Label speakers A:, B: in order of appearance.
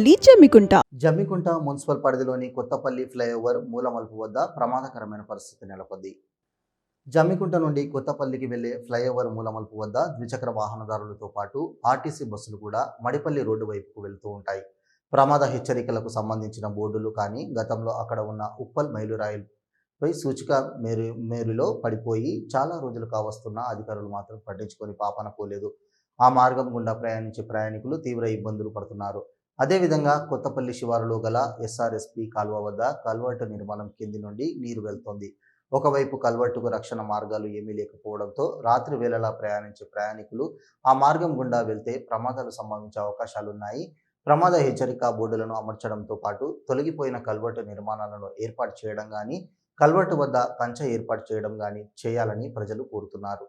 A: Kothapalli Jammikunta.
B: Jammikunta municipal పరిధిలోని Kothapalli flyover మూలమలుపు వద్ద ప్రమాదకరమైన పరిస్థితి నెలకొంది. జమ్మికుంట నుండి కొత్తపల్లికి వెళ్ళే ఫ్లైఓవర్ మూలమలుపు వద్ద ద్విచక్ర వాహనదారులతో పాటు ఆర్టీసీ బస్సులు కూడా మడిపల్లి రోడ్డు వైపుకు వెళ్తూ ఉంటాయి. ప్రమాద హెచ్చరికలకు సంబంధించిన బోర్డులు కానీ గతంలో అక్కడ ఉన్న ఉప్పల్ మైలురాయిపై సూచిక మేరు మేరులో పడిపోయి చాలా రోజులు కావస్తున్న అధికారులు మాత్రం పట్టించుకొని పాపన పోలేదు. ఆ మార్గం గుండా ప్రయాణించే ప్రయాణికులు తీవ్ర ఇబ్బందులు పడుతున్నారు. అదేవిధంగా కొత్తపల్లి శివారులో గల ఎస్ఆర్ఎస్పి కాలువ వద్ద కల్వర్టు నిర్మాణం కింది నుండి నీరు వెళ్తోంది. ఒకవైపు కల్వర్టుకు రక్షణ మార్గాలు ఏమీ లేకపోవడంతో రాత్రి వేళలా ప్రయాణించే ప్రయాణికులు ఆ మార్గం గుండా వెళ్తే ప్రమాదాలు సంభవించే అవకాశాలున్నాయి. ప్రమాద హెచ్చరిక బోర్డులను అమర్చడంతో పాటు తొలగిపోయిన కల్వర్టు నిర్మాణాలను ఏర్పాటు చేయడం కానీ కల్వర్టు వద్ద కంచె ఏర్పాటు చేయడం కానీ చేయాలని ప్రజలు కోరుతున్నారు.